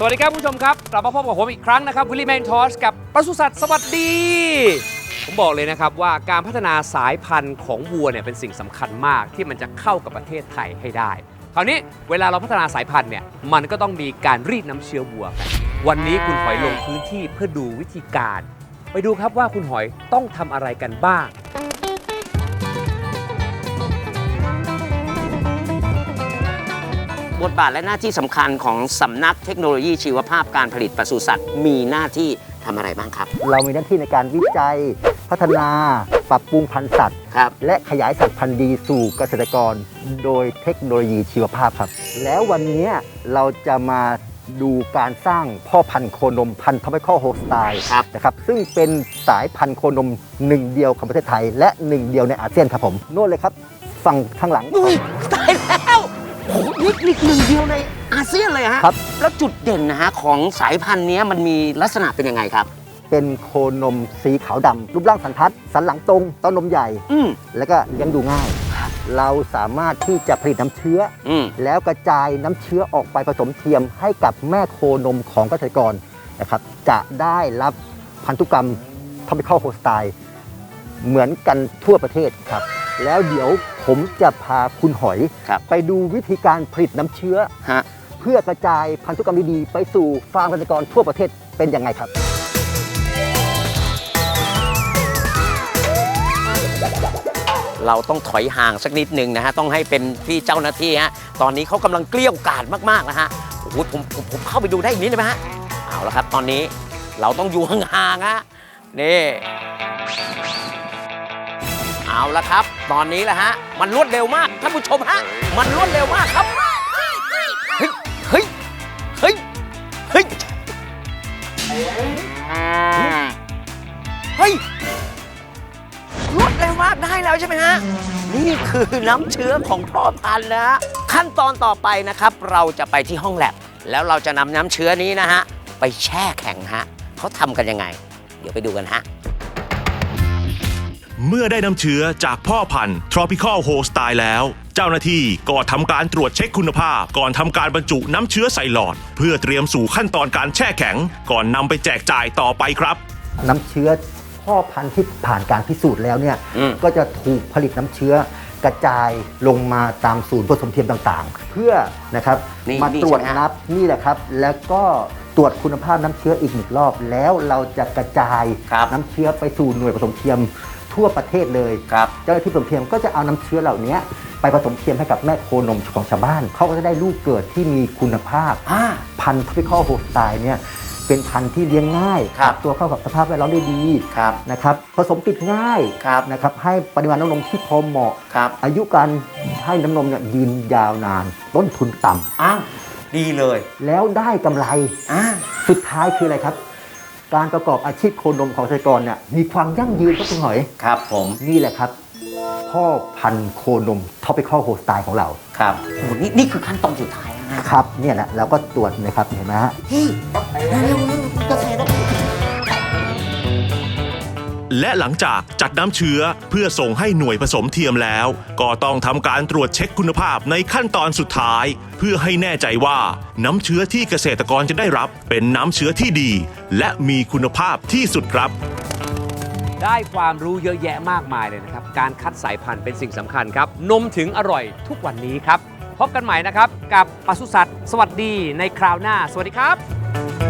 สวัสดีครับคุณผู้ชมครับกลับมาพบกับผมอีกครั้งนะครับวิลลี่แมนทอสกับปศุสัตว์สวัสดี ผมบอกเลยนะครับว่าการพัฒนาสายพันธุ์ของวัวเนี่ยเป็นสิ่งสำคัญมากที่มันจะเข้ากับประเทศไทยให้ได้ คราวนี้เวลาเราพัฒนาสายพันธุ์เนี่ยมันก็ต้องมีการรีดน้ำเชื้อวัวกันวันนี้คุณหอยลงพื้นที่เพื่อดูวิธีการ ไปดูครับว่าคุณหอยต้องทำอะไรกันบ้าง บทบาทและหน้าที่สำคัญของสำนักเทคโนโลยีชีวภาพการผลิตปศุสัตว์ มีหน้าที่ทำอะไรบ้างครับ เรามีหน้าที่ในการวิจัย พัฒนา ปรับปรุงพันธุ์สัตว์ครับและขยายสัตว์พันธุ์ดีสู่เกษตรกร โดยเทคโนโลยีชีวภาพครับ แล้ววันนี้เราจะมาดูการสร้างพ่อพันธุ์โคนมพันธุ์ทอมเปคอโฮสไตล์ครับนะครับซึ่งเป็นสายพันธุ์โคนมหนึ่งเดียวของประเทศไทย และหนึ่งเดียวในอาเซียนครับผมโน่นเลยครับฝั่งข้างหลังอุ้ยตายแล้ว โอ้โหนี่นี่หนึ่งเดียวในอาเซียนเลยฮะครับ แล้วจุดเด่นนะฮะของสายพันธุ์เนี้ยมันมีลักษณะเป็นยังไงครับ เป็นโคนมสีขาวดำรูปร่างสันทัด สันหลังตรงเต้านมใหญ่ อืมแล้วก็เลี้ยงดูง่าย เราสามารถที่จะผลิตน้ำเชื้อ อืมแล้วกระจายน้ำเชื้อออกไปผสมเทียมให้กับแม่โคนมของเกษตรกรนะครับ จะได้รับพันธุกรรมทอมิคอลโฮสไตล์เหมือนกันทั่วประเทศครับ แล้วเดี๋ยว ผมจะพาคุณหอยครับไปดูวิธีการผลิตน้ำเชื้อ ฮะ เพื่อกระจายพันธุกรรมดีๆ ไปสู่ฟาร์มเกษตรกรทั่วประเทศเป็นยังไงครับ เราต้องถอยห่างสักนิดหนึ่งนะฮะ ต้องให้เป็นพี่เจ้าหน้าที่ฮะ ตอนนี้เขากำลังเกลี้ยวกล่อมมากๆนะฮะ โอ้โหผมผมผมเข้าไปดูได้อีกนิดได้ไหมฮะ เอาละครับ ตอนนี้เราต้องอยู่ห่างๆฮะ นี่ เอาละครับ ตอนนี้แหละฮะ มันรวดเร็วมากท่านผู้ชมฮะ มันรวดเร็วมากครับ เฮ้ย เฮ้ย เฮ้ย เฮ้ย เฮ้ย รวดเร็วมากได้แล้วใช่ไหมฮะ นี่คือน้ำเชื้อของพ่อพันธุ์นะฮะขั้นตอนต่อไปนะครับ เราจะไปที่ห้องแลบ แล้วเราจะนำน้ำเชื้อนี้นะฮะ ไปแช่แข็งฮะเขาทำกันยังไง เดี๋ยวไปดูกันฮะ เมื่อได้น้ำเชื้อจากพ่อพันธุ์ tropical h o s t y แล้ว เจ้าหน้าที่ก็ทำการตรวจเช็คคุณภาพ ก่อนทำการบรรจุน้ำเชื้อใส่หลอด เพื่อเตรียมสู่ขั้นตอนการแช่แข็ง ก่อนนำไปแจกจ่ายต่อไปครับ น้ำเชื้อพ่อพันธุ์ที่ผ่านการพิสูจน์แล้วเนี่ยอืมก็จะถูกผลิตน้ำเชื้อกระจายลงมาตามศูนย์ผสมเทียมต่างๆ เพื่อนะครับนี่มานี่ตรวจใช่ไหมฮะ นับนี่แหละครับ แล้วก็ตรวจคุณภาพน้ำเชื้ออีกหนึ่งรอบ แล้วเราจะกระจายครับ น้ำเชื้อไปสู่หน่วยผสมเทียม ทั่วประเทศเลยครับเจ้าหน้าที่ผสมเทียมก็จะเอาน้ำเชื้อเหล่านี้ไปผสมเทียมให้กับแม่โคนมของชาวบ้าน เขาก็จะได้ลูกเกิดที่มีคุณภาพอ่าพันธุ์ท o พิคอลโฮสไตล์เนี่ยเป็นพันธุ์ที่เลี้ยงง่ายครับปตัวเข้ากับสภาพแวดล้อมได้ดีครับนะครับผสมติดง่ายครับนะครับให้ปริมาณน้ำนมที่พอเหมาะครับอายุการให้น้ำนมเนี่ยยืนยาวนาน ต้นทุนต่ำอ้าวดีเลย แล้วได้กำไรอ่าสุดท้ายคืออะไรครับ การประกอบอาชีพโคนมของเกษตรกรเนี่ยมีความยั่งยืนครับคุณหอยครับผมนี่แหละครับพ่อพันธุ์โคนมท o พิคอลโฮสไตล์ของเราครับโอ้โหนี่นี่คือขั้นตอนสุดท้ายนะฮะครับเนี่ยแหละเราก็ตรวจนะครับเห็นไหมฮะ และหลังจากจัดน้ำเชื้อเพื่อส่งให้หน่วยผสมเทียมแล้ว ก็ต้องทำการตรวจเช็คคุณภาพในขั้นตอนสุดท้าย เพื่อให้แน่ใจว่าน้ำเชื้อที่เกษตรกรจะได้รับเป็นน้ำเชื้อที่ดี และมีคุณภาพที่สุดครับได้ความรู้เยอะแยะมากมายเลยนะครับ การคัดสายพันธุ์เป็นสิ่งสำคัญครับ นมถึงอร่อยทุกวันนี้ครับ พบกันใหม่นะครับ กับปศุสัตว์ สวัสดีในคราวหน้า สวัสดีครับ